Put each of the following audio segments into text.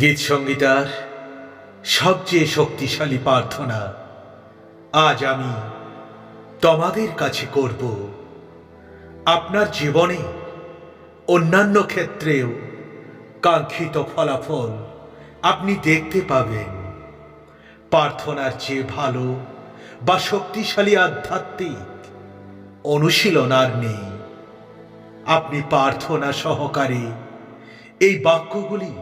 গীত সঙ্গীতার সবচেয়ে শক্তিশালী প্রার্থনা আজ আমি তোমাদের কাছে করব। আপনার জীবনে অন্যান্য ক্ষেত্রেও কাঙ্ক্ষিত ফলাফল আপনি দেখতে পাবেন। প্রার্থনার চেয়ে ভালো বা শক্তিশালী আধ্যাত্মিক অনুশীলন আর নেই। আপনি প্রার্থনা সহকারে এই বাক্যগুলি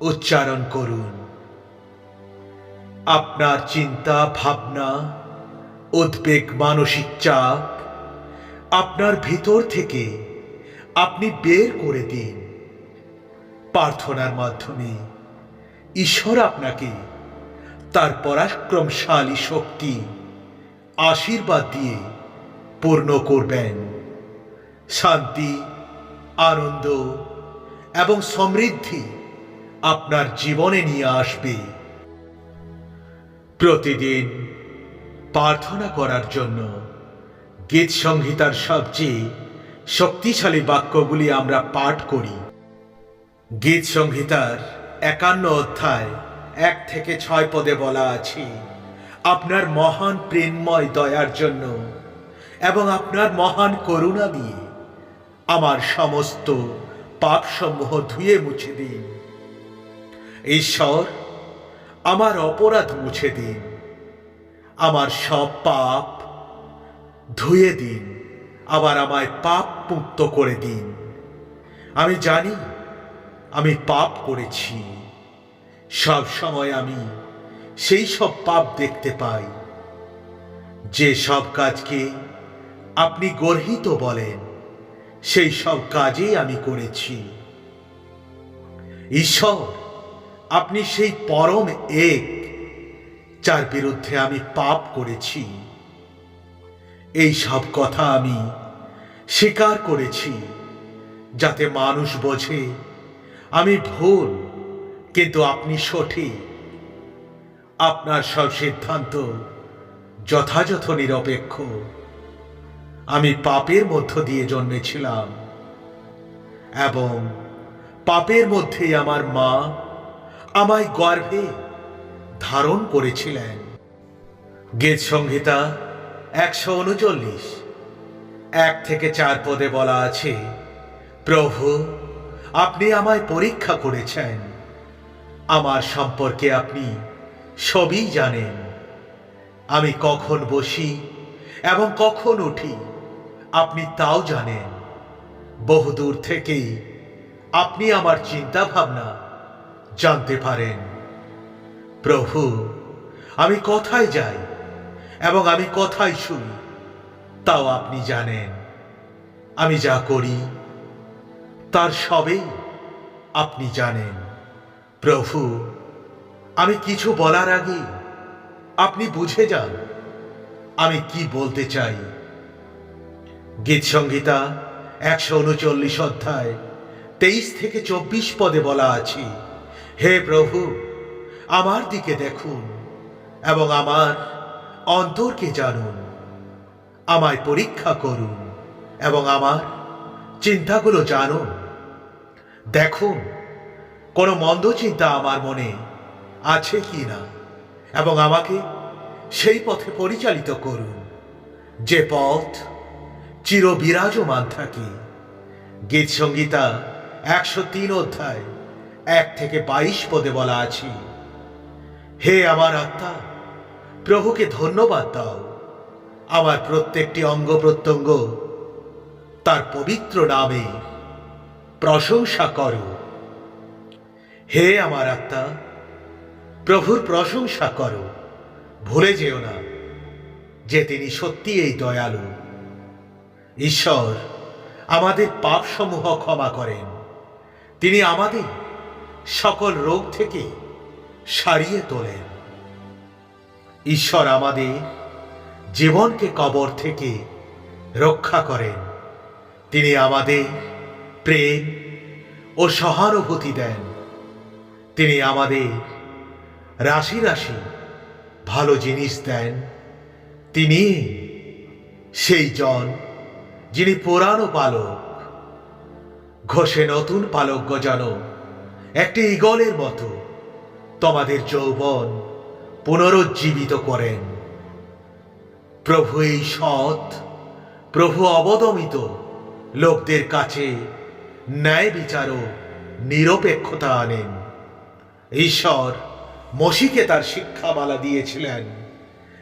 উচ্চারণ করুন। আপনার চিন্তা, ভাবনা, উদ্বেগ, মানসিক চাপ আপনার ভিতর থেকে আপনি বের করে দিন। প্রার্থনার মাধ্যমে ঈশ্বর আপনাকে তার পরাক্রমশালী শক্তি, আশীর্বাদ দিয়ে পূর্ণ করবেন। শান্তি, আনন্দ এবং সমৃদ্ধি আপনার জীবনে নিয়ে আসবে। প্রতিদিন প্রার্থনা করার জন্য গীত সংহিতার সবচেয়ে শক্তিশালী বাক্যগুলি আমরা পাঠ করি। গীত সংহিতার একান্ন অধ্যায় এক থেকে ছয় পদে বলা আছে, আপনার মহান প্রেমময় দয়ার জন্য এবং আপনার মহান করুণা দিয়ে আমার সমস্ত পাপসমূহ ধুয়ে মুছে দিন। ঈশ্বর, আমার অপরাধ মুছে দিন, আমার সব পাপ ধুয়ে দিন, আবার আমায় পাপ মুক্ত করে দিন। আমি জানি, আমি পাপ করেছি, সব সময় আমি সেই সব পাপ দেখতে পাই। যে সব কাজকে আপনি গর্হিত বলেন, সেই সব কাজেই আমি করেছি। ঈশ্বর আপনি সেই পরম এক, যার বিরুদ্ধে আমি পাপ করেছি। এই সব কথা আমি স্বীকার করেছি, যাতে মানুষ বোঝে আমি ভুল, কিন্তু আপনি সঠিক। আপনার সব সিদ্ধান্ত যথাযথ নিরপেক্ষ। আমি পাপের মধ্য দিয়ে জন্মেছিলাম, এবং পাপের মধ্যেই আমার মা আমায় গর্ভে ধারণ করেছিলেন। গীত সংহিতা একশো উনচল্লিশ। এক থেকে চার পদে বলা আছে, প্রভু, আপনি আমায় পরীক্ষা করেছেন। আমার সম্পর্কে আপনি সবই জানেন। আমি কখন বসি এবং কখন উঠি, আপনি তাও জানেন। বহুদূর থেকেই আপনি আমার চিন্তা ভাবনা জানতে পারেন। প্রভু, আমি কথায় যাই এবং আমি কোথায় শুনি। তাও আপনি জানেন, আমি যা করি, তার সবেই আপনি জানেন। প্রভু, আমি কিছু বলার আগে আপনি বুঝে যান, আমি কি বলতে চাই। গীত সংগীতা একশো উনচল্লিশ অধ্যায় তেইশ থেকে চব্বিশ পদে বলা আছে হে প্রভু, আমার দিকে দেখুন এবং আমার অন্তরকে জানুন। আমায় পরীক্ষা করুন এবং আমার চিন্তাগুলো জানুন। দেখুন, কোনো মন্দ চিন্তা আমার মনে আছে কি না এবং আমাকে সেই পথে পরিচালিত করুন, যে পথ চিরবিরাজমান থাকে। গীত সংগীতা একশো তিন অধ্যায়। এক থেকে বাইশ পদে বলা আছে। হে আমার আত্মা, প্রভুকে ধন্যবাদ দাও। আমার প্রত্যেকটি অঙ্গ প্রত্যঙ্গ তার পবিত্র নামে প্রশংসা করো। হে আমার আত্মা, প্রভুর প্রশংসা করো। ভুলে যেও না যে তিনি সত্যি এই দয়ালু। ঈশ্বর আমাদের পাপসমূহ ক্ষমা করেন। তিনি আমাদের সকল রোগ থেকে সারিয়ে তোলেন। ঈশ্বর আমাদের জীবনকে কবর থেকে রক্ষা করেন। তিনি আমাদের প্রেম ও সহানুভূতি দেন। তিনি আমাদের রাশি রাশি ভালো জিনিস দেন। তিনি সেই জন যিনি পুরানো পালক, ঘষে নতুন পালক গজানো একটি ইগলের মতো। তোমাদের যৌবন পুনরুজ্জীবিত করেন। প্রভু এই সৎ, প্রভু অবদমিত লোকদের কাছে ন্যায় বিচার ও নিরপেক্ষতা আনেন। ঈশ্বর মসিকে তার শিক্ষামালা দিয়েছিলেন।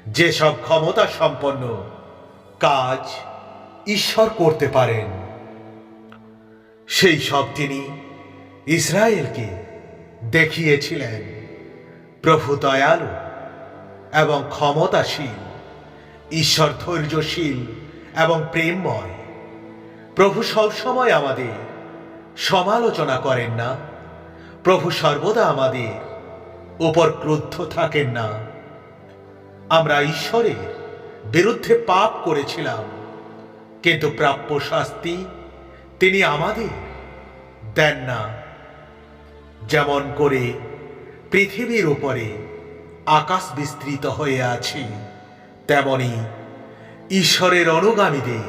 যেসব ক্ষমতা সম্পন্ন কাজ ঈশ্বর করতে পারেন। সেই সব তিনি ইসরায়েলকে দেখিয়েছিলেন প্রভু দয়ালু এবং ক্ষমতাশীল, ঈশ্বর ধৈর্যশীল এবং প্রেমময়। প্রভু সবসময় আমাদের সমালোচনা করেন না। প্রভু সর্বদা আমাদের উপর ক্রুদ্ধ থাকেন না। আমরা ঈশ্বরের বিরুদ্ধে পাপ করেছিলাম, কিন্তু প্রাপ্য শাস্তি তিনি আমাদের দেন না। যেমন করে পৃথিবীর উপরে আকাশ বিস্তৃত হয়ে আছে, তেমনি ঈশ্বরের অনুগামীদের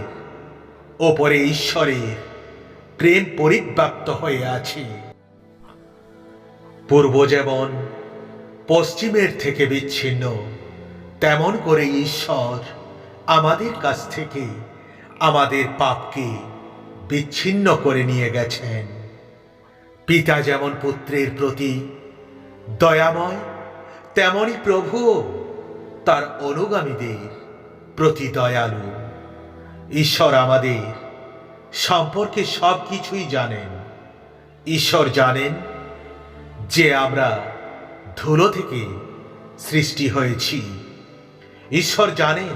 ওপরে ঈশ্বরের প্রেম পরিব্যাপ্ত হয়ে আছে। পূর্ব যেমন পশ্চিমের থেকে বিচ্ছিন্ন, তেমন করে ঈশ্বর আমাদের কাছ থেকে আমাদের পাপকে বিচ্ছিন্ন করে নিয়ে গেছেন। পিতা যেমন পুত্রের প্রতি দয়াময়, তেমনি প্রভু তার অনুগামীদের প্রতি দয়ালু। ঈশ্বর আমাদের সম্পর্কে সব কিছুই জানেন। ঈশ্বর জানেন যে আমরা ধুলো থেকে সৃষ্টি হয়েছি। ঈশ্বর জানেন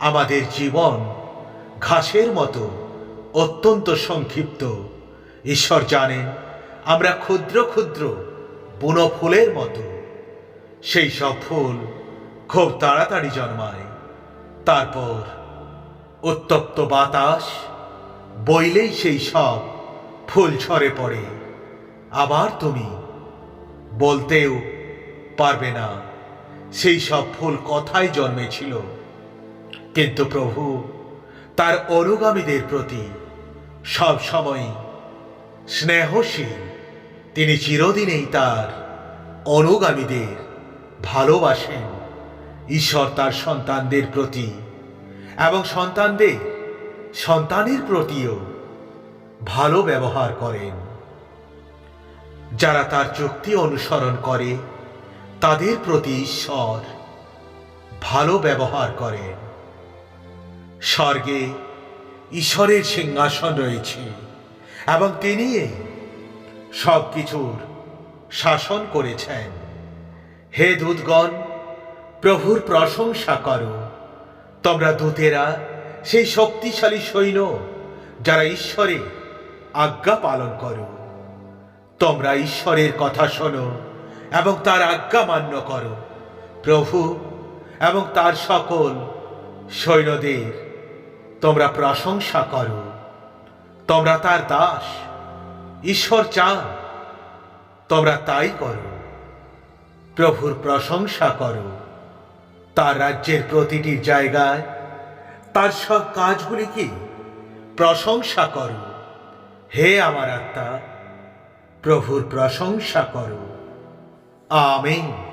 আমাদের জীবন ঘাসের মতো অত্যন্ত সংক্ষিপ্ত। ঈশ্বর জানেন আমরা ক্ষুদ্র ক্ষুদ্র বুনো ফুলের মতো। সেই সব ফুল খুব তাড়াতাড়ি জন্মায়। তারপর উত্তপ্ত বাতাস, বইলেই সেই সব ফুল ঝরে পড়ে। আবার তুমি বলতেও পারবে না সেই সব ফুল কথায় জন্মেছিল। কিন্তু প্রভু, তার অনুগামীদের প্রতি সব সময় স্নেহশীল তিনি চিরদিনেই তার অনুগামীদের ভালোবাসেন। ঈশ্বর তার সন্তানদের প্রতি এবং সন্তানদের, সন্তানের প্রতিও ভালো ব্যবহার করেন। যারা তার চুক্তি অনুসরণ করে, তাদের প্রতি ঈশ্বর ভালো ব্যবহার করেন। স্বর্গে ঈশ্বরের সিংহাসন রয়েছে এবং তিনি সব কিছুর শাসন করেছেন। হে দূতগণ, প্রভুর প্রশংসা করো। তোমরা দূতেরা, সেই শক্তিশালী সৈন্য যারা ঈশ্বরের আজ্ঞা পালন করো। তোমরা ঈশ্বরের কথা শোনো এবং তার আজ্ঞা মান্য করো। প্রভু এবং তার সকল সৈন্যদের তোমরা প্রশংসা করো। তোমরা তার দাস। ঈশ্বর চান, তোমরা তাই করো। প্রভুর প্রশংসা করো। তার রাজ্যের প্রতিটি জায়গায় তার সব কাজগুলি কি? প্রশংসা করো। হে আমার আত্মা, প্রভুর প্রশংসা করো। আমিন।